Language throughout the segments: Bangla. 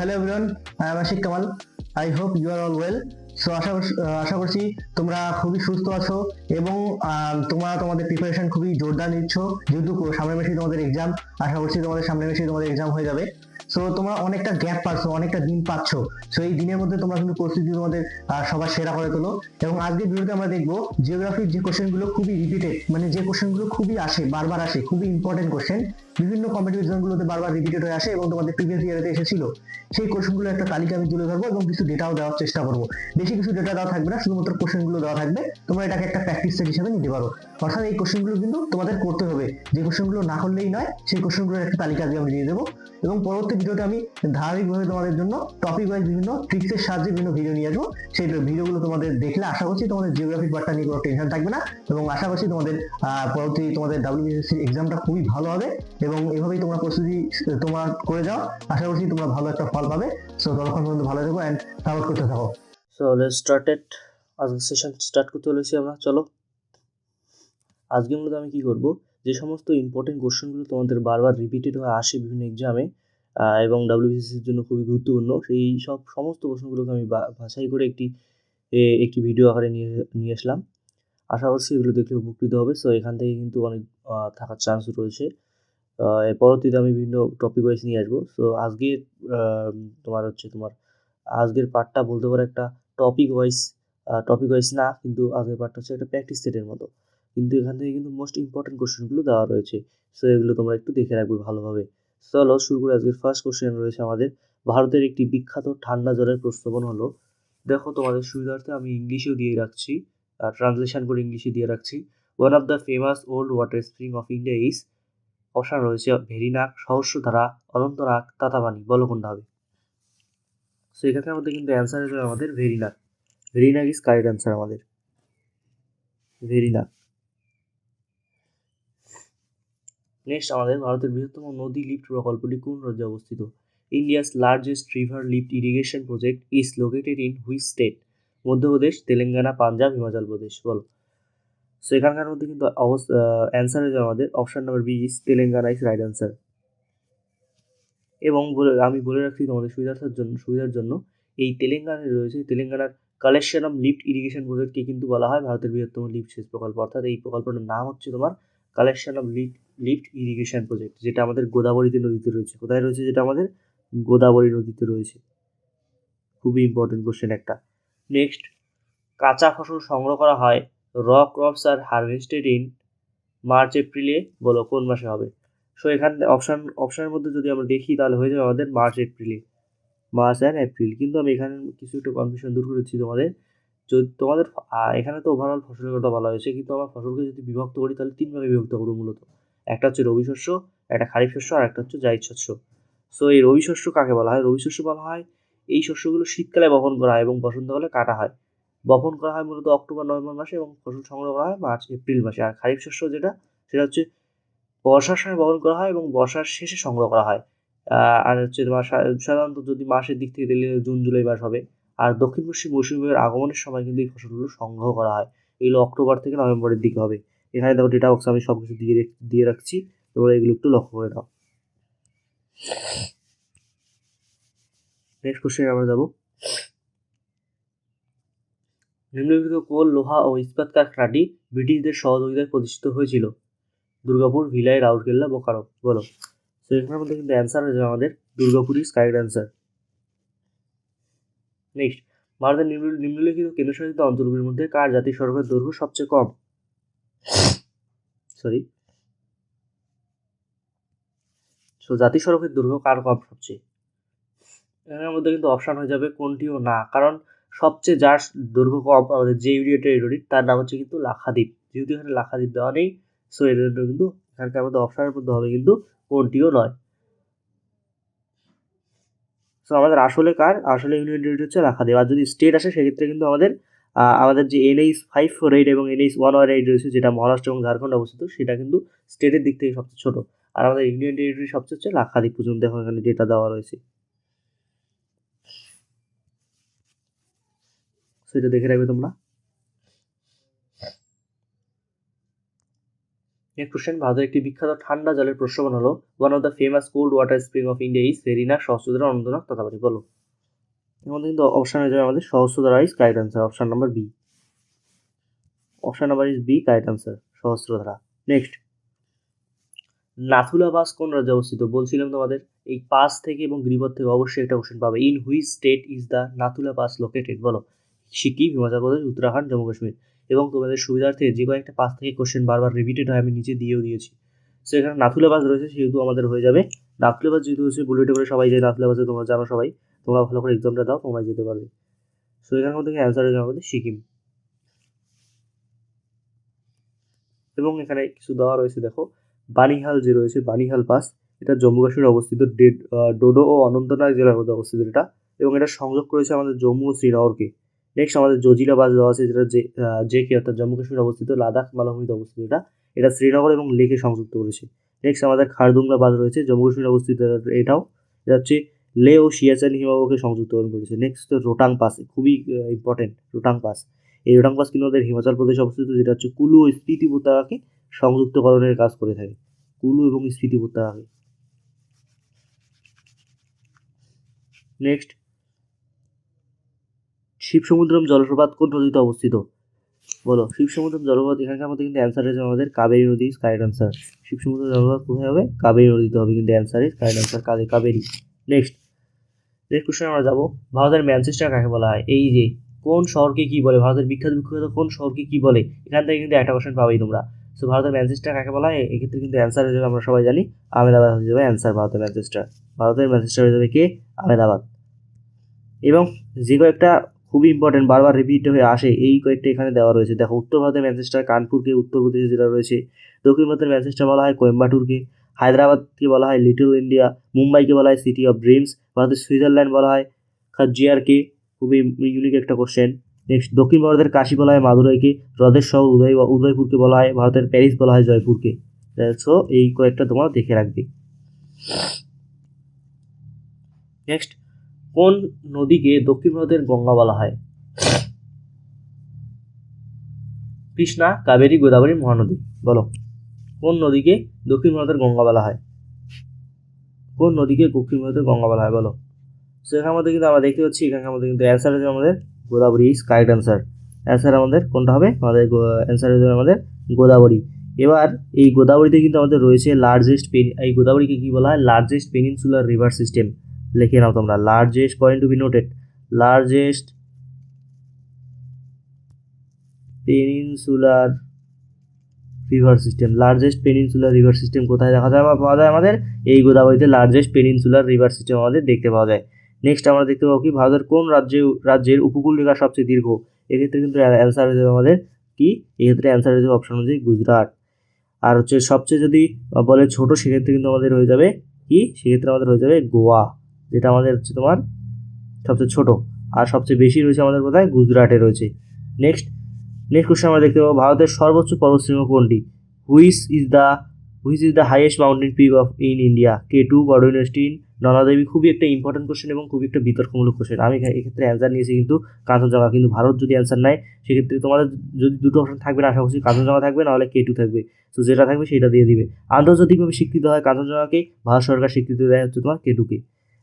Hello everyone I am Ashik Kamal I hope you are all well so আশা আশা করছি তোমরা খুবই সুস্থ আছো এবং তোমরা তোমাদের প্রিপারেশন খুবই জোরদার নিচ্ছ। যেহেতু সামনে মাসেই তোমাদের এক্সাম আশা করছি তোমাদের সামনে মাসেই তোমাদের এক্সাম হয়ে যাবে। সো তোমরা অনেকটা গ্যাপ পাচ্ছ, অনেকটা দিন পাচ্ছ। সো এই দিনের মধ্যে তোমরা কিন্তু প্রস্তুতি তোমাদের সবার সেরা করে তোলো। এবং আজকের ভিডিওতে আমরা দেখব জিওগ্রাফির যে কোশ্চেনগুলো খুবই রিপিটেড মানে যে কোশ্চেনগুলো খুবই আসে, বারবার আসে, খুবই ইম্পর্টেন্ট কোশ্চেন বিভিন্ন কম্পিটিভ এক্সামগুলোতে বারবার রিপিটেড হয়ে আসে এবং তোমাদের প্রিভিয়াস ইয়ারেতে এসেছিল। সেই কোশ্চেনগুলো একটা তালিকা আমি তুলে ধরবো এবং কিছু ডেটাও দেওয়ার চেষ্টা করব। বেশি কিছু ডেটা দেওয়া থাকবে না, শুধুমাত্র কোশ্চেনগুলো দেওয়া থাকবে। তোমরা এটাকে একটা প্র্যাকটিস সেট হিসেবে নিতে পারো। অর্থাৎ এই কোশ্চেনগুলো কিন্তু তোমাদের করতে হবে। যে কোশ্চেনগুলো না করলেই নয়, সেই কোশ্চেনগুলোর একটা তালিকা আমি দিয়ে দেবো। এবং পরবর্তী ভিডিওতে আমি ধারাবাহিকভাবে তোমাদের জন্য টপিক ওয়াইজ বিভিন্ন ট্রিক্সের সাহায্যে বিভিন্ন ভিডিও নিয়ে আসব। সেই ভিডিওগুলো তোমাদের দেখলে আশা করছি তোমাদের জিওগ্রাফিক পার্টটা নিয়ে কোনো টেনশন থাকবে না এবং আশা করছি তোমাদের পরবর্তী তোমাদের ডাব্লিউবিএসসি এক্সামটা খুবই ভালো হবে এবং এভাবেই তোমরা প্রস্তুতি তোমরা করে যাও। আশা করছি তোমরা ভালো একটা ফল পাবে। সো ততক্ষণ পর্যন্ত ভালো থেকো অ্যান্ড সাপোর্ট করতে থাকো। সো লেটস স্টার্টেড আজকে সেশন স্টার্ট করতে চলেছি আমরা। চলো। আজকে মূলত আমি কি করব? যে সমস্ত ইম্পর্টেন্ট কোশ্চেনগুলো তোমাদের বারবার রিপিটেড হয়ে আসে বিভিন্ন এক্সামে এবং ডাব্লিউবিসিসির জন্য খুবই গুরুত্বপূর্ণ। সেই সব সমস্ত প্রশ্নগুলোকে আমি বাছাই করে একটি একটি ভিডিও আকারে নিয়ে নিয়ে আসলাম। আশা করছি এগুলো দেখলে উপকৃত হবে। সো এখান থেকে কিন্তু অনেক থাকার চান্স রয়েছে। পরবর্তীতে আমি বিভিন্ন টপিক ওয়াইজ নিয়ে আসব। সো আজকে তোমার হচ্ছে তোমার, আজকের পার্টটা বলতে পারো একটা টপিক ওয়াইজ টপিক ওয়াইজ না, কিন্তু আগের পার্টটা হচ্ছে একটা প্র্যাকটিস সেটের মতো। কিন্তু এখান থেকে কিন্তু মোস্ট ইম্পর্টেন্ট কোশ্চেনগুলো দেওয়া রয়েছে। সো এগুলো তোমরা একটু দেখে রাখবে ভালোভাবে। চলো, শুরু করে। আজকের ফার্স্ট কোশ্চেন রয়েছে আমাদের। ভারতের একটি বিখ্যাত ঠান্ডা জলের প্রস্তাবন হলো, দেখো তোমাদের সুবিধার্থে আমি ইংলিশেও দিয়ে রাখছি, আর ট্রান্সলেশন করে ইংলিশে দিয়ে রাখছি। One of the famous old water spring of India is option রয়েছে ভেরিনাক সহস্রধারা অনন্তনাগ তাতাবানি বলো কোনটা হবে? সো এখানকার মধ্যে কিন্তু অ্যান্সার হয়ে যাবে আমাদের Verinag Verinag is correct answer আমাদের। ভেরিনাক নেক্সট আমাদের ভারতের বৃহত্তম নদী লিফট প্রকল্পটি কোন রাজ্যে অবস্থিত? India's largest river lift irrigation project is located in which state Madhya Pradesh Telangana, Punjab, Himachal Pradesh, বলো। সো এখানকার মধ্যে কিন্তু অবস্থা অ্যান্সার হয়ে যাবে আমাদের option number B is Telangana is right answer এবং বলে, আমি বলে রাখছি তোমাদের সুবিধার জন্য সুবিধার জন্য, এই তেলেঙ্গানায় রয়েছে, তেলেঙ্গানার কালেকশনম লিফট ইরিগেশন প্রজেক্টকে কিন্তু বলা হয় ভারতের বৃহত্তম লিফট সেচ প্রকল্প। অর্থাৎ এই প্রকল্পটার নাম হচ্ছে তোমার কালেকশনম লিফট লিফট ইরিগেশন প্রজেক্ট, যেটা আমাদের গোদাবরীতে নদীতে রয়েছে। কোথায় রয়েছে যেটা আমাদের? গোদাবরী নদীতে রয়েছে। খুবই ইম্পর্টেন্ট কোশ্চেন একটা। নেক্সট কাঁচা ফসল সংগ্রহ করা হয় র ক্রপস আর হারভেস্টেড ইন মার্চ এপ্রিলে বলো কোন মাসে হবে? সো এখানে অপশান অপশানের মধ্যে যদি আমরা দেখি, তাহলে হয়ে যাবে আমাদের মার্চ এপ্রিলে মার্চ অ্যান্ড এপ্রিল কিন্তু আমি এখানে কিছু একটু কনফিউশন দূর করেছি তোমাদের। যদি তোমাদের এখানে তো ওভারঅল ফসলের কথা বলা হয়েছে, কিন্তু আমার ফসলকে যদি বিভক্ত করি, তাহলে তিন ভাগে বিভক্ত করব মূলত। একটা হচ্ছে রবি শস্য, একটা খারিফ শস্য আর একটা হচ্ছে জায়দ শস্য। সো এই রবি শস্য কাকে বলা হয়? রবি শস্য বলা হয়, এই শস্যগুলো শীতকালে বপন করা হয় এবং বসন্তকালে কাটা হয়। বপন করা হয় মূলত অক্টোবর, নভেম্বর মাসে এবং ফসল সংগ্রহ করা হয় মার্চ, এপ্রিল মাসে। আর খারিফ শস্য যেটা, সেটা হচ্ছে বর্ষার সময় বপন করা হয় এবং বর্ষার শেষে সংগ্রহ করা হয়। আর হচ্ছে সাধারণত যদি মাসের দিক থেকে দেখলে জুন, জুলাই মাস হবে। আর দক্ষিণ পশ্চিম মৌসুমী বায়ুর আগমনের সময় কিন্তু এই ফসলগুলো সংগ্রহ করা হয়। এগুলো অক্টোবর থেকে নভেম্বরের দিকে হবে। এখানে দেখো ডেটা বক্স আমি সব কিছু দিয়ে দিয়ে রাখছি। তোমরা এগুলো একটু লক্ষ্য করে নাও। নেক্সট কোশ্চেন আমরা যাব। নিম্নলিখিত কোল লোহা ও ইস্পাত কারখানাটি ব্রিটিশদের সহযোগিতায় প্রতিষ্ঠিত হয়েছিল? দুর্গাপুর, ভিলাই, রাউরকেল্লা, বোকারো। বলো। তো এখানের মধ্যে কিন্তু অ্যান্সার হয়ে যাবে আমাদের। Durgapur is correct answer next ভারতের নিম্ন- নিম্নলিখিত কেন্দ্রশাসিত অঞ্চলগুলির মধ্যে কার জাতীয় সড়কের দৈর্ঘ্য সবচেয়ে কম? সরি সো জাতীয় সড়কের দৈর্ঘ্য কার কম সবচেয়ে? এখানের মধ্যে কিন্তু অপশান হয়ে যাবে কোনটিও না। কারণ সবচেয়ে যার দৈর্ঘ্য কম আমাদের যে ইউরিয়া টেরিটরি তার নাম হচ্ছে কিন্তু লাক্ষাদ্বীপ যেহেতু এখানে লাক্ষাদ্বীপ দেওয়া নেই সো এর জন্য কিন্তু এখানকার মধ্যে অপশানের মধ্যে হবে কিন্তু কোনটিও নয়। সো আমাদের আসলে কার? আসলে টেরিটরি হচ্ছে লাক্ষাদ্বীপ আর যদি স্টেট আসে, সেক্ষেত্রে কিন্তু আমাদের আমাদের যে এনএইচ ফাইভ ফোর এইট এবং এনএইচ ওয়ান ওয়ান এইট রয়েছে, যেটা মহারাষ্ট্র এবং ঝাড়খণ্ড অবস্থিত, সেটা কিন্তু স্টেটের দিক থেকে সবচেয়ে ছোট। আর আমাদের ইউনিয়ন টেরিটরি সবচেয়ে হচ্ছে লাক্ষাদ্বীপ পর্যন্ত দেখো এখানে ডেটা দেওয়া রয়েছে। সেটা দেখে রাখবে তোমরা। নেক্সট কোশ্চেন ভারতের একটি বিখ্যাত ঠান্ডা জলের প্রশ্রবণ হলো one of the famous cold water spring of India is Serena Sahastradhara, Anantnag তথাপতি বলো। এর কিন্তু অপশন হয়ে যাবে আমাদের Sahastradhara is correct answer option number B option number is B correct answer Sahastradhara next Nathula pass কোন রাজ্যে অবস্থিত? বলছিলাম তোমাদের, এই পাস থেকে এবং গ্রিবর থেকে অবশ্যই একটা কোশ্চেন পাবে। In which state is the Nathula pass located বলো। সিকিম, হিমাচল প্রদেশ, উত্তরাখণ্ড, জম্মু কাশ্মীর। এবং তোমাদের সুবিধার্থে যে কয়েকটা পাস থেকে কোশ্চেন বারবার রিপিটেড হয়, আমি নিচে দিয়েও দিয়েছি। সো এখানে নাথুলা বাস রয়েছে, সেহেতু আমাদের হয়ে যাবে। নাথুলা বাস যেহেতু হচ্ছে বুলেটে করে সবাই যায়, নাথুলা বাসে তোমরা জানো সবাই। তোমরা ভালো করে এক্সামটা দাও তোমরা যেতে পারবে। সো এখানের মধ্যে অ্যান্সার হয়ে যাবে সিকিম। এবং এখানে কিছু দেওয়া রয়েছে, দেখো। বানিহাল যে রয়েছে, বানিহাল পাস এটা জম্মু কাশ্মীরে অবস্থিত। ডেড ও অনন্তনাগ জেলার মধ্যে অবস্থিত এটা। এবং এটা সংযোগ করেছে আমাদের জম্মু ও শ্রীনগরকে। নেক্সট আমাদের জজিলা বাস দেওয়া আছে, যেটা যে কে, অর্থাৎ জম্মু কাশ্মীর অবস্থিত, লাদাখ, মালভূমিতে অবস্থিত এটা। এটা শ্রীনগর এবং লেকে সংযুক্ত করেছে। নেক্সট আমাদের খারদুংলা বাস রয়েছে, জম্মু কাশ্মীর অবস্থিত এটাও। এটা হচ্ছে লে ও সিয়াচান হিমবাহকে সংযুক্তকরণ করেছে। নেক্সট রোটাং পাস খুবই ইম্পর্টেন্ট রোটাং পাস এই রোটাং পাস কিন্তু আমাদের হিমাচল প্রদেশে অবস্থিত, যেটা হচ্ছে কুলু ও স্পিতি উপত্যকাকে সংযুক্তকরণের কাজ করে থাকে। কুলু এবং স্পিতি উপত্যকাকে। নেক্সট শিব সমুদ্রম জলপ্রপাত কোন নদীতে অবস্থিত? বলো শিব সমুদ্রম জলপ্রপাত, এখানকার মধ্যে কিন্তু অ্যান্সার হয়েছে আমাদের কাবেরী নদী কারেক্ট অ্যান্সার শিব সমুদ্র জলপ্রপাত কোথায় হবে? কাবেরী নদীতে হবে কিন্তু answer is correct answer Kaveri. Next next question আমরা যাব। ভারতের ম্যানচেস্টার কাকে বলা হয়? এই যে, কোন শহরকে কি বলে? ভারতের বিখ্যাত বিখ্যাত কোন শহরকে কি বলে? এখান থেকে কিন্তু একটা কোশ্চেন পাবেই তোমরা। সো ভারতের ম্যানচেস্টার কাকে বলা হয়? এক্ষেত্রে কিন্তু অ্যান্সার হয়ে যাবে, আমরা সবাই জানি। আহমেদাবাদ হয়ে যাবে অ্যান্সার ভারতের ম্যানচেস্টার ভারতের ম্যানচেস্টার হয়ে যাবে কে? আহমেদাবাদ। এবং যে কয়েকটা খুবই ইম্পর্টেন্ট বারবার রিপিট হয়ে আসে, এই কয়েকটা এখানে দেওয়া রয়েছে। দেখো, উত্তর ভারতের ম্যানচেস্টার কানপুরকে উত্তরপ্রদেশে যেটা রয়েছে, দক্ষিণ ভারতের ম্যানচেস্টার বলা হয়, কোয়েম্বাটুরকে। হায়দ্রাবাদকে বলা হয় লিটল ইন্ডিয়া, মুম্বাইকে বলা হয় সিটি অফ ড্রিমস, ভারতের সুইজারল্যান্ড বলা হয় খাজিয়ারকে খুবই ইউনিক একটা কোশ্চেন নেক্সট দক্ষিণ ভারতের কাশি বলা হয় মাদুরাইকে, হ্রদের শহর উদয়, উদয়পুরকে বলা হয়, ভারতের প্যারিস বলা হয় জয়পুরকে। সো এই কয়েকটা তোমরা দেখে রাখবে। নেক্সট কোন নদীকে দক্ষিণ ভারতের গঙ্গা বলা হয়? কৃষ্ণা, কাবেরী, গোদাবরী, মহানদী। বলো। কোন নদীকে দক্ষিণ ভারতের গঙ্গা বলা হয়? কোন নদীকে দক্ষিণ ভারতের গঙ্গা বলা হয় বলো? সো এখানের মধ্যে কিন্তু আমরা দেখতে পাচ্ছি এখানকার মধ্যে কিন্তু অ্যান্সার হচ্ছে আমাদের Godavari is correct answer answer আমাদের কোনটা হবে? আমাদের অ্যান্সার হয়ে আমাদের গোদাবরী। এবার এই গোদাবরীতে কিন্তু আমাদের রয়েছে লার্জেস্ট পেন এই গোদাবরীকে কী বলা হয়? লার্জেস্ট পেনিনসুলার রিভার সিস্টেম লিখে নাও তোমরা largest point to be noted largest peninsular river system largest peninsular river system কোথায় দেখা যায় বা পাওয়া যায় আমাদের? এই গোদাবরীতে লার্জেস্ট পেনিনসুলার রিভার সিস্টেম আমাদের দেখতে পাওয়া যায়। নেক্সট আমরা দেখতে পাবো কি ভারতের কোন রাজ্যে, রাজ্যের উপকূল রেখা সবচেয়ে দীর্ঘ? এক্ষেত্রে কিন্তু অ্যান্সার হয়ে যাবে আমাদের কি? এক্ষেত্রে অ্যান্সার হয়ে যাবে অপশন অনুযায়ী গুজরাট। আর হচ্ছে সবচেয়ে যদি বলে ছোট, সেক্ষেত্রে কিন্তু আমাদের হয়ে যাবে কি? সেক্ষেত্রে আমাদের হয়ে যাবে গোয়া, যেটা আমাদের হচ্ছে তোমার সবচেয়ে ছোট। আর সবচেয়ে বেশি রয়েছে আমাদের কোথায়? গুজরাটে রয়েছে। নেক্সট নেক্সট কোশ্চেন আমরা দেখতে পাবো ভারতের সর্বোচ্চ পর্বতশৃঙ্গ কোনটি? Which is the which is the highest mountain peak of in India K two Godwin Austen Nanda Devi খুবই একটা ইম্পর্টেন্ট কোশ্চেন এবং খুবই একটা বিতর্কমূলক কোশ্চেন আমি এক্ষেত্রে অ্যান্সার নিয়েছি কিন্তু কাঞ্চনজঙ্ঘা, কিন্তু ভারত যদি অ্যান্সার নেয়, সেক্ষেত্রে তোমাদের যদি দুটো অপশন থাকবে না, আশা করছি কাঞ্চনজঙ্ঘা থাকবে, নাহলে কে টু থাকবে। তো যেটা থাকবে সেটা দিয়ে দিবে। আন্তর্জাতিকভাবে স্বীকৃত হয় কাঞ্চনজঙ্ঘাকে, ভারত সরকার স্বীকৃতি দেয় হচ্ছে তোমার কে টুকে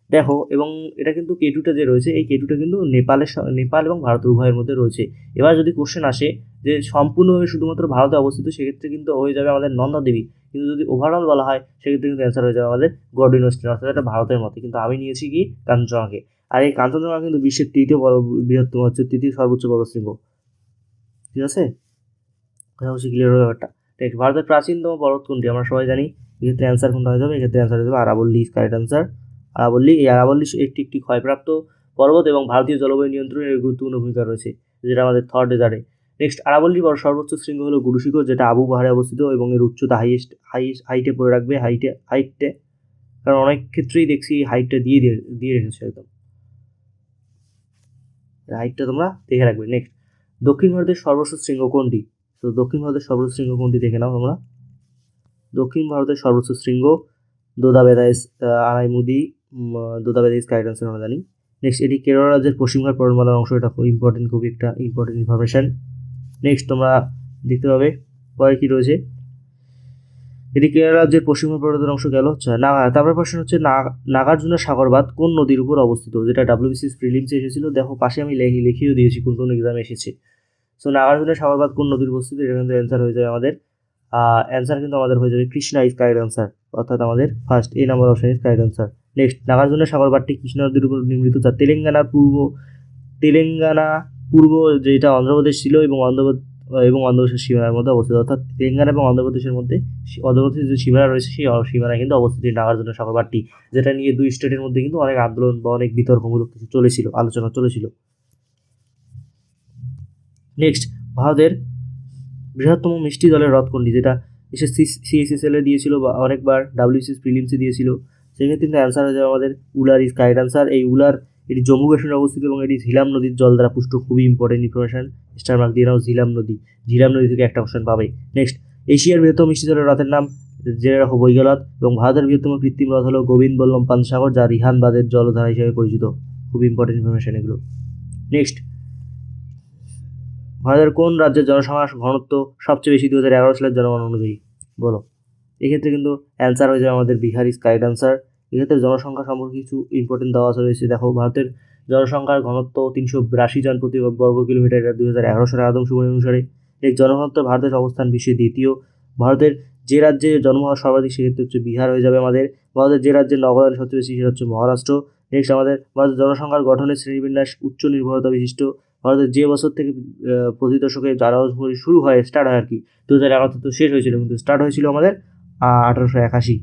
দেখো, এবং এটা কিন্তু কেটুটা যে রয়েছে, এই কেটুটা কিন্তু নেপালের নেপাল এবং ভারত উভয়ের মধ্যে রয়েছে। এবার যদি কোশ্চেন আসে যে সম্পূর্ণভাবে শুধুমাত্র ভারতে অবস্থিত, সেক্ষেত্রে কিন্তু হয়ে যাবে আমাদের নন্দা দেবী। কিন্তু যদি ওভারঅল বলা হয়, সেক্ষেত্রে কিন্তু অ্যান্সার হয়ে যাবে আমাদের গডিন ওয়েস্টার্ন অর্থাৎ এটা ভারতের মতো। কিন্তু আমি নিয়েছি কি কাঞ্চনজঙ্ঘাকে। আর এই কাঞ্চনজঙ্ঘা কিন্তু বিশ্বের তৃতীয় বড়, বৃহত্তম, হচ্ছে তৃতীয় সর্বোচ্চ পর্বতশৃঙ্গ ঠিক আছে? কথা হচ্ছে ক্লিয়ার হয়ে ব্যাপারটা। ঠিক ভারতের প্রাচীনতম পর্বত কোনটি আমরা সবাই জানি, এক্ষেত্রে অ্যান্সার কোনটা হয়ে যাবে? এক্ষেত্রে অ্যান্সার হয়ে যাবে আরাবল্লী কারেক্ট অ্যান্সার আরাবল্লী। এই আরাবল্লী একটি একটি ক্ষয়প্রাপ্ত পর্বত এবং ভারতীয় জলবায়ু নিয়ন্ত্রণের এর গুরুত্বপূর্ণ ভূমিকা রয়েছে, যেটা আমাদের থার্ড ডেজার্টে নেক্সট আরাবল্লী বড় সর্বোচ্চ শৃঙ্গ হলো গুরুশিখর, যেটা আবু পাহাড়ে অবস্থিত এবং এর উচ্চতা হাইয়েস্ট হাইয়েস্ট হাইটে পড়ে রাখবে হাইটে হাইটে কারণ অনেক ক্ষেত্রেই দেখছি এই হাইটটা দিয়ে দিয়ে রেখেছে একদম। হাইটটা তোমরা দেখে রাখবে। নেক্সট দক্ষিণ ভারতের সর্বোচ্চ শৃঙ্গ কোনটি? তো দক্ষিণ ভারতের সর্বোচ্চ শৃঙ্গ কোনটি দেখে নাও তোমরা। দক্ষিণ ভারতের সর্বোচ্চ শৃঙ্গ দোদাবেদাইস আড়াইমুদি দোদাবেদাইস গাইডেন্স আমরা জানি। নেক্সট এটি কেরল রাজ্যের পশ্চিমঘাট পর্বতমালার অংশ, এটা খুব ইম্পর্টেন্ট খুবই একটা ইম্পর্টেন্ট ইনফরমেশন নেক্সট তোমরা দেখতে পাবে পরে কী রয়েছে। এটি কেরালা রাজ্যের পশ্চিম পর্বতের অংশ গেল হচ্ছে নাগা তারপর প্রশ্ন হচ্ছে নাগার্জুনা সাগরবাদ কোন নদীর উপর অবস্থিত? যেটা ডাব্লিউবিসিএস প্রিলিমসে এসেছিল। দেখো, পাশে আমি লেখি, লিখিয়েও দিয়েছি কোন কোন এক্সামে এসেছে। সো নাগার্জুনা সাগরবাদ কোন নদীর উপস্থিত এটা কিন্তু অ্যান্সার হয়ে যাবে আমাদের। অ্যান্সার কিন্তু আমাদের হয়ে যাবে কৃষ্ণা কারেক্ট অ্যান্সার অর্থাৎ আমাদের ফার্স্ট এই number option correct answer next Nagarjuna সাগরবাদটি Krishna নদীর উপর নির্মিত যা তেলেঙ্গানার পূর্ব তেলেঙ্গানা পূর্ব যেটা অন্ধ্রপ্রদেশ ছিল এবং অন্ধ্রপ্রদেশ এবং অন্ধ্রপ্রদেশের সীমানার মধ্যে অবস্থিত, অর্থাৎ তেলেঙ্গানা এবং অন্ধ্রপ্রদেশের মধ্যে অন্ধ্রপ্রদেশের যে সীমানা রয়েছে, সেই সীমানায় কিন্তু অবস্থিত নাগার্জুনা সাগরবাদটি যেটা নিয়ে দুই স্টেটের মধ্যে কিন্তু অনেক আন্দোলন বা অনেক বিতর্কমূলক কিছু চলেছিল, আলোচনা চলেছিল। নেক্সট ভারতের বৃহত্তম মিষ্টি হ্রদ কোনটি যেটা এসে সিএসএসএল দিয়েছিল বা অনেকবার ডাব্লিউসিএস প্রিলিমসে দিয়েছিল। সেক্ষেত্রে কিন্তু অ্যান্সার হয়ে যাবে আমাদের উলার ইজ কারেক্ট অ্যান্সার এই উলার, এটি জম্মু কাশ্মীরে অবস্থিত এবং এটি ঝিলাম নদীর জল দ্বারা পুষ্ট। খুবই ইম্পর্টেন্ট ইনফরমেশন স্টার মার্ক দিয়ে নাও, ঝিলাম নদী। ঝিলাম নদী থেকে একটা অপশন পাবে। নেক্সট এশিয়ার বৃহত্তম মিষ্টি জলের হ্রদের নাম জেনে রাখো বৈগলাত এবং ভারতের বৃহত্তম কৃত্রিম হ্রদ হলো গোবিন্দ বল্লম পানসাগর, যা রিহান বাঁধের জলধারা হিসেবে পরিচিত। খুব ইম্পর্টেন্ট ইনফরমেশন এগুলো। নেক্সট ভারতের কোন রাজ্যের জনসংখ্যা ঘনত্ব সবচেয়ে বেশি? দু হাজার এগারো সালের জনগণ অনুযায়ী। বলো। এক্ষেত্রে কিন্তু অ্যান্সার হয়ে যাবে আমাদের বিহার ইজ কারেক্ট অ্যান্সার এক্ষেত্রে জনসংখ্যা সম্পর্কে কিছু ইম্পর্টেন্ট দেওয়া রয়েছে। দেখো, ভারতের জনসংখ্যার ঘনত্ব তিনশো বিরাশি জন প্রতি বর্গ কিলোমিটার এটা দুই হাজার এগারো সালের আদমশুমারি অনুসারে। এই জনঘনত্ব ভারতের অবস্থান বিশ্বের দ্বিতীয়। ভারতের যে রাজ্যে জন্ম হওয়া সর্বাধিক, সেক্ষেত্রে হচ্ছে বিহার হয়ে যাবে আমাদের। ভারতের যে রাজ্যের নগরায়ণ সবচেয়ে বেশি, সেটা হচ্ছে মহারাষ্ট্র। নেক্সট আমাদের, ভারতের জনসংখ্যার গঠনের শ্রেণীবিন্যাস উচ্চ নির্ভরতা বিশিষ্ট। ভারতের যে বছর থেকে প্রতি দশকে জানুয়ারি শুরু হয় স্টার্ট হয় আর কি। দু হাজার এগারোতে তো শেষ হয়েছিল, কিন্তু স্টার্ট হয়েছিল আমাদের আঠারোশো একাশি।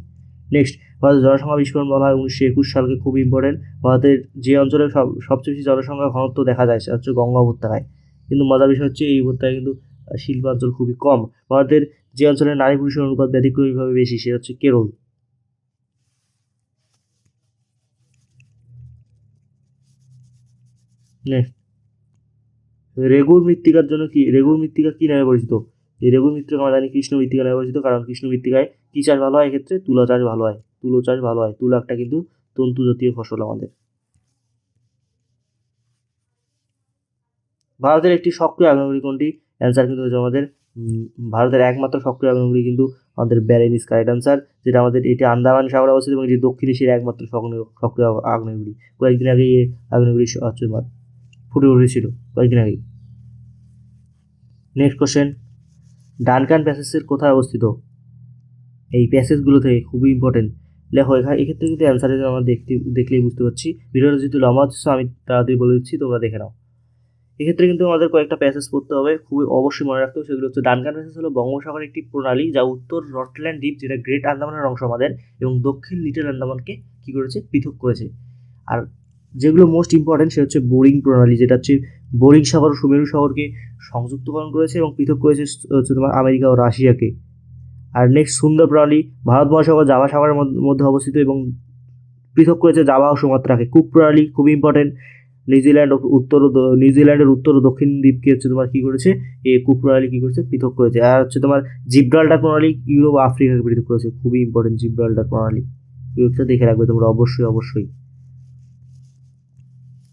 নেক্সট ভারতের জনসংখ্যা বিস্ফোরণ বলা হয় উনিশশো একুশ সালকে খুব ইম্পর্টেন্ট ভারতের যে অঞ্চলে সব, সবচেয়ে বেশি জনসংখ্যা ঘনত্ব দেখা যায়, সেটা হচ্ছে গঙ্গা উপত্যকায়। কিন্তু মজার বিষয় হচ্ছে এই উপত্যকায় কিন্তু শিল্পাঞ্চল খুবই কম। ভারতের যে অঞ্চলে নারী পুরুষের অনুপাত ব্যতিক্রমীভাবে বেশি, সেটা হচ্ছে কেরল। রেগুর মৃত্তিকার জন্য কি, রেগুর মৃত্তিকা কি নামে পরিচিত? এই রেগুর মৃত্তিকা আমরা জানি কৃষ্ণ মৃত্তিকা নামে পরিচিত, কারণ কৃষ্ণ মৃত্তিকায় কী চাষ ভালো হয়? এক্ষেত্রে তুলা চাষ ভালো হয়। তুলো চাষ ভালো হয়। তুলো একটা কিন্তু তন্তু জাতীয় ফসল আমাদের। ভারতের একটি সক্রিয় আগ্নেয়গিরি কোনটি? অ্যান্সার কিন্তু হচ্ছে আমাদের ভারতের একমাত্র সক্রিয় আগ্নেয়গিরি কিন্তু আমাদের ব্যারেনিস কারেক্ট অ্যান্সার যেটা আমাদের এটি আন্দামান সাগরে অবস্থিত এবং এটি দক্ষিণ এশিয়ার একমাত্র সক্রিয়- আগ্নেয়গিরি কয়েকদিন আগে এই আগ্নেয়গিরি হচ্ছে ফুটে উঠেছিল, কয়েকদিন আগে নেক্সট কোশ্চেন ডানকান প্যাসেজের কোথায় অবস্থিত? এই প্যাসেজগুলো থেকে খুবই ইম্পর্টেন্ট লেখো, এখানে এক্ষেত্রে কিন্তু অ্যান্সার আমরা দেখতে দেখলেই বুঝতে পারছি। ভিডিওটা যেহেতু লম্বা হচ্ছে আমি তাড়াতাড়ি বলে দিচ্ছি, তোমরা দেখে নাও। এক্ষেত্রে কিন্তু আমাদের কয়েকটা প্যাসেজ পড়তে হবে, খুবই অবশ্যই মনে রাখতে হবে। সেগুলো হচ্ছে ডানকান প্যাসেজ হলো বঙ্গোপসাগরের একটি প্রণালী, যা উত্তর রটল্যান্ড দ্বীপ, যেটা গ্রেট আন্দামানের অংশ আমাদের, এবং দক্ষিণ লিটল আন্দামানকে কী করেছে? পৃথক করেছে। আর যেগুলো মোস্ট ইম্পর্টেন্ট সে হচ্ছে বোরিং প্রণালী, যেটা হচ্ছে বোরিং সাগর ও সুমেরু সাগরকে সংযুক্তকরণ করেছে এবং পৃথক করেছে, হচ্ছে তোমার আমেরিকা ও রাশিয়াকে। আর নেক্সট সুন্দর প্রণালী ভারত মহাসাগর জাভা সাগরের মধ্য- অবস্থিত এবং পৃথক করেছে জাভা ও সুমাত্রাকে। কুক প্রণালী খুবই ইম্পর্টেন্ট নিউজিল্যান্ড ও উত্তর ও নিউজিল্যান্ডের উত্তর ও দক্ষিণ দ্বীপকে হচ্ছে তোমার কী করেছে? এই কুক প্রণালী কী করেছে? পৃথক করেছে। আর হচ্ছে তোমার জিব্রাল্টার প্রণালী ইউরোপ আফ্রিকাকে পৃথক করেছে। খুবই ইম্পর্টেন্ট জিব্রাল্টার প্রণালী। এগুলো দেখে রাখবে তোমরা অবশ্যই অবশ্যই।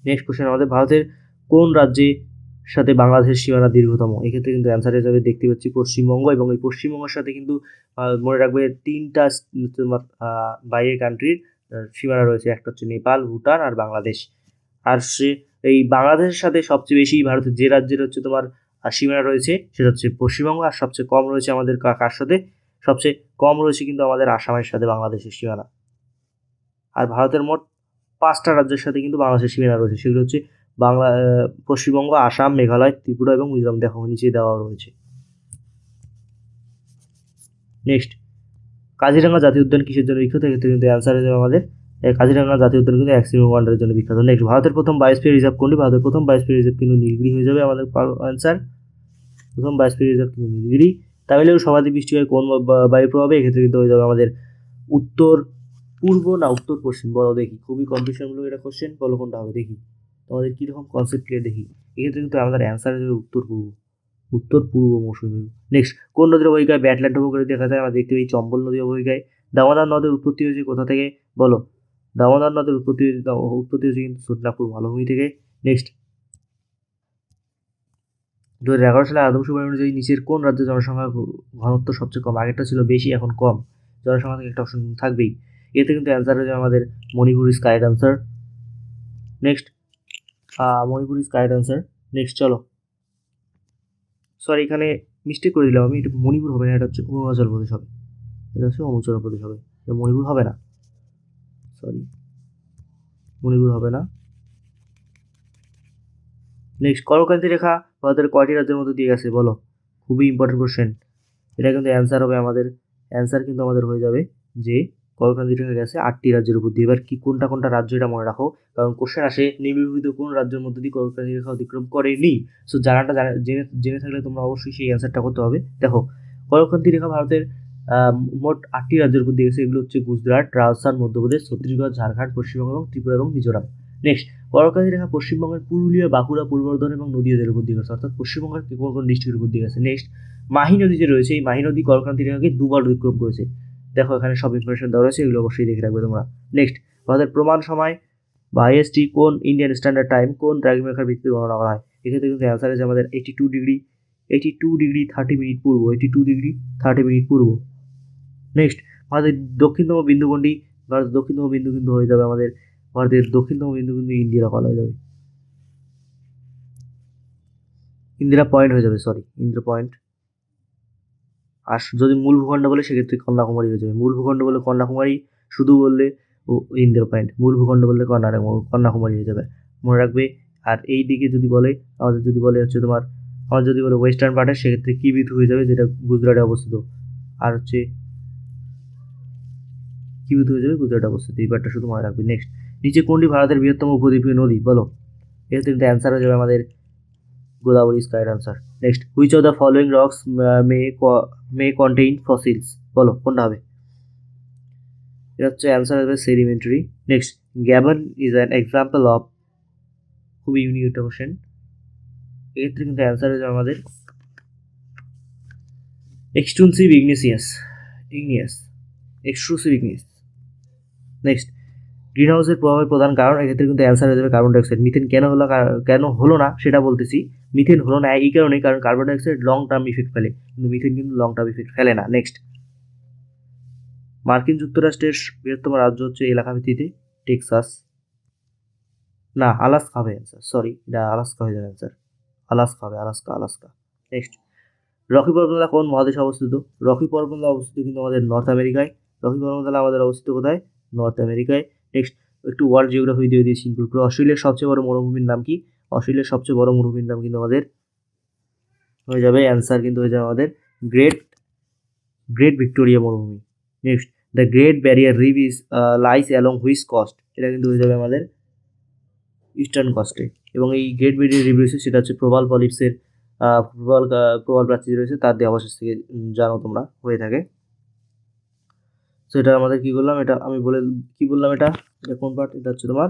নেক্সট কোশ্চেন আমাদের, ভারতের কোন রাজ্যে সাথে বাংলাদেশের সীমানা দীর্ঘতম। এক্ষেত্রে কিন্তু অ্যান্সার হিসাবে দেখতে পাচ্ছি পশ্চিমবঙ্গ এবং এই পশ্চিমবঙ্গের সাথে কিন্তু মনে রাখবে তিনটা বাইরের কান্ট্রির সীমানা রয়েছে। একটা হচ্ছে নেপাল, ভুটান আর বাংলাদেশ। আর সে, এই বাংলাদেশের সাথে সবচেয়ে বেশি ভারতের যে রাজ্যের হচ্ছে তোমার সীমানা রয়েছে, সেটা হচ্ছে পশ্চিমবঙ্গ। আর সবচেয়ে কম রয়েছে আমাদের কার সাথে? সবচেয়ে কম রয়েছে কিন্তু আমাদের আসামের সাথে বাংলাদেশের সীমানা। আর ভারতের মোট পাঁচটা রাজ্যের সাথে কিন্তু বাংলাদেশের সীমানা রয়েছে। সেগুলো হচ্ছে বাংলা পশ্চিমবঙ্গ, আসাম, মেঘালয়, ত্রিপুরা এবং মিজোরাম দেখো নিচে দেওয়া রয়েছে। নেক্সট কাজিরাঙ্গা জাতীয় উদ্যান কিসের জন্য বিখ্যাত? এক্ষেত্রে কিন্তু অ্যান্সার হয়ে যাবে আমাদের কাজিরাঙ্গা জাতীয় উদ্যান কিন্তু অ্যাক্সিমো ওয়ান্ডারের জন্য বিখ্যাত। নেক্সট ভারতের প্রথম বায়োস্ফিয়ার রিজার্ভ কোনটি? ভারতের প্রথম বায়োস্ফিয়ার রিজার্ভ কিন্তু নীলগিরি হয়ে যাবে আমাদের অ্যান্সার প্রথম বায়োস্ফিয়ার রিজার্ভ কিন্তু নীলগিরি। তাহলেও সর্বাধিক বৃষ্টি হয় কোন বায়ু প্রভাবে এক্ষেত্রে কিন্তু হয়ে যাবে আমাদের উত্তর পূর্ব না উত্তর পশ্চিম বলো দেখি, খুবই কম্পিটিশনমূলক এটা কোশ্চেন বলো কোনটা হবে? দেখি। তোমাদের কীরকম কনসেপ্ট ক্লিয়ার দেখি? এক্ষেত্রে কিন্তু আমাদের অ্যান্সার হবে উত্তর পূর্ব। উত্তর পূর্ব মৌসুমী। নেক্সট কোন নদীর অবহিকায় ব্যাটল্যান্ড উপকূলে দেখা যায়? আমরা দেখতে পাই চম্বল নদী অবহিকায় দামোদর নদের উৎপত্তি হয়েছে কোথা থেকে? বলো। দামোদর নদের উৎপত্তি হয়েছে উৎপত্তি হয়েছে কিন্তু সুদনাপুর মালভূমি থেকে। নেক্সট দু হাজার এগারো সালে আদমশুমারি অনুযায়ী নিচের কোন রাজ্যের জনসংখ্যা ঘনত্ব সবচেয়ে কম? আগেরটা ছিল বেশি, এখন কম। জনসংখ্যা থেকে একটা অপশন থাকবেই। এতে কিন্তু অ্যান্সার হয়ে যাবে আমাদের Manipur correct answer next Manipur is correct answer next চলো। সরি এখানে মিস্টেক করে দিলাম আমি। এটা মণিপুর হবে না, এটা হচ্ছে অরুণাচল প্রদেশ হবে। এটা হচ্ছে অরুণাচল প্রদেশ হবে। এটা মণিপুর হবে না। সরি মণিপুর হবে না। নেক্সট কর্মকান্তি রেখা ভারতের কয়টি রাজ্যের মধ্যে দিয়ে গেছে? বলো। খুবই ইম্পর্টেন্ট কোশ্চেন এটা কিন্তু অ্যান্সার হবে আমাদের। অ্যান্সার কিন্তু আমাদের হয়ে যাবে যে কর্মকান্তি রেখা গেছে আটটি রাজ্যের উপর দিয়ে। এবার কি কোনটা কোনটা রাজ্য এটা মনে রাখো, কারণ কোশ্চেন আসে, নিম্নলিখিত কোন রাজ্যের মধ্যে দিয়ে কর্মকান্তি রেখা অতিক্রম করেনি? সো জানাটা জানা, জেনে থাকলে তোমরা অবশ্যই সেই অ্যান্সারটা করতে হবে। দেখো কর্মকান্তি রেখা ভারতের মোট আটটি রাজ্যের উপর দিয়ে গেছে এগুলো হচ্ছে গুজরাট, রাজস্থান, মধ্যপ্রদেশ, ছত্তিশগড়, ঝাড়খণ্ড, পশ্চিমবঙ্গ এবং ত্রিপুরা এবং মিজোরাম। নেক্সট কর্মকান্তি রেখা পশ্চিমবঙ্গের পুরুলিয়া, বাঁকুড়া পূর্ব বর্ধমান এবং নদীয়াদের উপর দিয়ে গেছে। অর্থাৎ পশ্চিমবঙ্গের কোন কোন ডিস্ট্রিক্টের উপর দিয়ে গেছে। নেক্সট মাহি নদী যে রয়েছে, এই মাহি নদী কর্মক্রান্তি রেখাকে দুবার অতিক্রম করেছে। দেখো এখানে সব ইনফরমেশন দেওয়া রয়েছে, এগুলো অবশ্যই দেখে রাখবে তোমরা। নেক্সট ভারতের প্রমাণ সময়, বা আইএসটি কোন ইন্ডিয়ান স্ট্যান্ডার্ড টাইম কোন ড্রাগিং রেখার ভিত্তিতে গণনা করা হয়? এক্ষেত্রে কিন্তু অ্যান্সার আছে আমাদের eighty two degree eighty two degree thirty minute পূর্ব eighty two degree thirty minute পূর্ব। নেক্সট ভারতের দক্ষিণতম বিন্দু কোনটি? ভারতের দক্ষিণতম বিন্দু কিন্তু হয়ে যাবে আমাদের, ভারতের দক্ষিণতম বিন্দু কিন্তু ইন্দিরা কল হয়ে যাবে ইন্দিরা পয়েন্ট হয়ে যাবে সরি ইন্দিরা পয়েন্ট আর যদি মূল ভূখণ্ড বলে, সেক্ষেত্রে কন্যাকুমারী হয়ে যাবে। মূল ভূখণ্ড বলে কন্যাকুমারী, শুধু বললে ও ইন্দিরা পয়েন্ট। মূল ভূখণ্ড বললে কন্যা কন্যাকুমারী হয়ে যাবে। মনে রাখবে? আর এই দিকে যদি বলে, আমাদের যদি বলে হচ্ছে তোমার আমার যদি বলে ওয়েস্টার্ন পার্টের সেক্ষেত্রে কি বিধু হয়ে যাবে, যেটা গুজরাটে অবস্থিত। আর হচ্ছে কি বিধু হয়ে যাবে গুজরাটে অবস্থিত। এই পার্টটা শুধু মনে রাখবে। নেক্সট নিচে কোনটি ভারতের বৃহত্তম উপদ্বীপীয় নদী? বলো। এর কিন্তু অ্যান্সার হয়ে যাবে আমাদের Godavari স্কাইড answer next which of the following rocks may may contain fossils বলো, কোনটা হবে? এটা হচ্ছে অ্যান্সার হবে sedimentary next gabbro is an example of খুবই ইউনিক একটা কোশ্চেন এক্ষেত্রে কিন্তু অ্যান্সার হয়ে যাবে আমাদের extrusive igneous igneous extrusive igneous next green হাউসের প্রভাবের প্রধান কারণ এক্ষেত্রে কিন্তু অ্যান্সার হয়ে যাবে কার্বন ডাইঅক্সাইড মিথেন কেন হলো কেন হলো না সেটা বলতেছি। মিথেন হলো না এই কারণে কারণ carbon dioxide long term effect ফেলে। কিন্তু মিথেন কিন্তু লং টার্ম ইফেক্ট ফেলে না। নেক্সট মার্কিন যুক্তরাষ্ট্রের বৃহত্তম রাজ্য হচ্ছে এলাকা ভিত্তিতে টেক্সাস। না, আলাস্কা হবে অ্যান্সার সরি এটা আলাস্কা হয়ে যাবে অ্যান্সার আলাস্কা হবে, আলাস্কা আলাস্কা। নেক্সট রকি পর্বতমালা কোন মহাদেশে অবস্থিত? রকি পর্বতমালা অবস্থিত কিন্তু আমাদের নর্থ আমেরিকায়। রকি পর্বতমালা আমাদের অবস্থিত কোথায়? নর্থ আমেরিকায়। নেক্সট একটু ওয়ার্ল্ড জিওগ্রাফি দিয়ে দিয়েছি ইনক্লুড করে। অস্ট্রেলিয়ার সবচেয়ে বড় মরুভূমির নাম কি? অস্ট্রেলিয়ার সবচেয়ে বড় মরুভূমির নাম কিন্তু আমাদের হয়ে যাবে অ্যান্সার কিন্তু হয়ে যাবে আমাদের গ্রেট গ্রেট ভিক্টোরিয়া মরুভূমি। Next the great barrier reef is lies along which coast এটা কিন্তু হয়ে যাবে আমাদের ইস্টার্ন কস্টে এবং এই গ্রেট ব্যারিয়ার রিভ রয়েছে, সেটা হচ্ছে প্রবাল পলিপসের প্রবাল প্রবাল প্রাচীর রয়েছে, তার দেহাবশেষ থেকে জানো তোমরা, হয়ে থাকে। তো এটা আমাদের কি করলাম এটা আমি বলে কি বললাম এটা? এটা কোন পার্ট এটা হচ্ছে তোমার,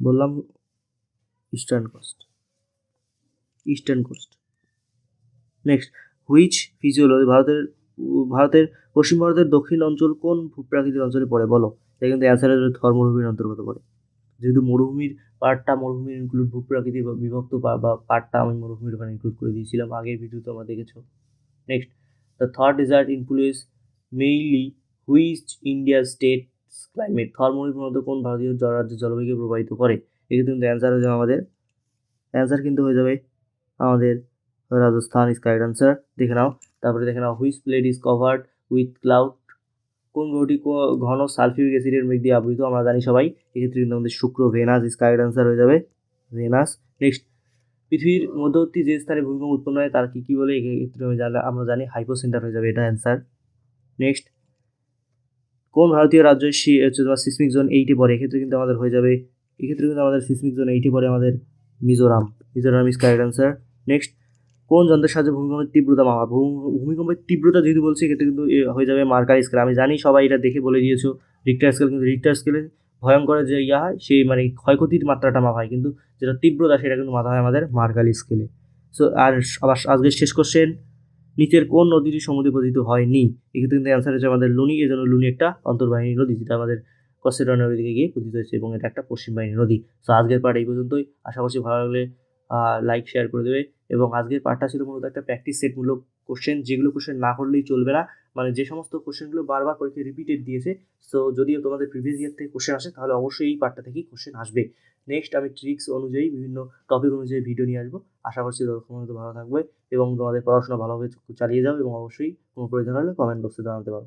বললাম eastern coast eastern coast next which physiology ভারতের ভারতের, পশ্চিম ভারতের দক্ষিণ অঞ্চল কোন ভূপ্রাকৃতিক অঞ্চলে পড়ে? বলো। এটা কিন্তু অ্যান্সার হচ্ছে থর মরুভূমির অন্তর্গত পড়ে। যেহেতু মরুভূমির পার্টটা মরুভূমির ইনক্লুড ভূপ্রাকৃতিক বিভক্ত বা পার্টটা আমি মরুভূমির ওখানে ইনক্লুড করে দিয়েছিলাম, আগের ভিডিওতে তোমরা দেখেছ। Next the third desert influence mainly which India state climate Thar মরুভূমির মধ্যে কোন ভারতীয় রাজ্যের জলবায়ুকে প্রভাবিত করে? এক্ষেত্রে কিন্তু অ্যান্সার হয়ে যাবে আমাদের অ্যান্সার কিন্তু হয়ে যাবে আমাদের রাজস্থান ইজ কারেক্ট অ্যান্সার দেখে নাও। তারপরে দেখে নাও which plate is covered with cloud কোন গ্রহটি ঘন সালফিউরিক অ্যাসিডের মেঘ দিয়ে আবৃত, আমরা জানি সবাই। এক্ষেত্রে কিন্তু আমাদের শুক্র ভেনাস ইজ কারেক্ট অ্যান্সার হয়ে যাবে। ভেনাস নেক্সট পৃথিবীর মধ্যবর্তী যে স্থানে ভূমিকম্প উৎপন্ন হয়, তার কী কী বলে? এক্ষেত্রে আমি আমরা জানি হাইপোসেন্টার হয়ে যাবে এটা অ্যান্সার নেক্সট কোন ভারতীয় রাজ্য সি- হচ্ছে তোমার সিসমিক জোন এইটে পড়ে? এক্ষেত্রে কিন্তু আমাদের হয়ে যাবে এক্ষেত্রে কিন্তু আমাদের সিসমিক জোন এইটে পড়ে আমাদের Mizoram. Mizoram is correct answer next কোন যন্ত্রের সাহায্যে ভূমিকম্পের তীব্রতা মাপা? ভূমিকম্পের তীব্রতা যেহেতু বলছে, এক্ষেত্রে কিন্তু হয়ে যাবে মার্কার স্কেল আমি জানি সবাই এটা দেখে বলে দিয়েছ রিক্টার স্কেল কিন্তু রিক্টার স্কেলে ভয়ঙ্কর যে ইয়া হয়, সেই মানে ক্ষয়ক্ষতির মাত্রাটা মাপা হয়। কিন্তু যেটা তীব্রতা, সেটা কিন্তু মাথা হয় আমাদের মার্কালি স্কেলে সো আর আবার আজকের শেষ কোশ্চেন নিচের কোন নদীটি সমুদ্রে পতিত হয়নি? এক্ষেত্রে কিন্তু অ্যান্সার হচ্ছে আমাদের লুনি এই জন্য লুনি একটা অন্তর্বাহিনী নদী, যেটা আমাদের কসেরা নদী থেকে গিয়ে পতিত হয়েছে এবং এটা একটা পশ্চিম বাহিনী নদী। সো আজকের পার্ট এই পর্যন্তই। আশা করছি ভালো লাগলে লাইক শেয়ার করে দেবে এবং আজকের পার্টটা ছিল মূলত একটা প্র্যাকটিস সেটমূলক কোশ্চেন যেগুলো কোশ্চেন না করলেই চলবে না। মানে যে সমস্ত কোশ্চেনগুলো বারবার পরীক্ষায় রিপিটেড দিয়েছে। সো যদিও তোমাদের প্রিভিয়াস ইয়ার থেকে কোশ্চেন আসে, তাহলে অবশ্যই এই পার্টটা থেকেই কোশ্চেন আসবে। নেক্সট আমি ট্রিক্স অনুযায়ী বিভিন্ন টপিক অনুযায়ী ভিডিও নিয়ে আসব। আশা করছি তোমাদের ভালো থাকবে এবং তোমাদের পড়াশোনা ভালোভাবে চালিয়ে যাও এবং অবশ্যই কোনো প্রয়োজন হলে কমেন্ট বক্সে জানাতে পারো।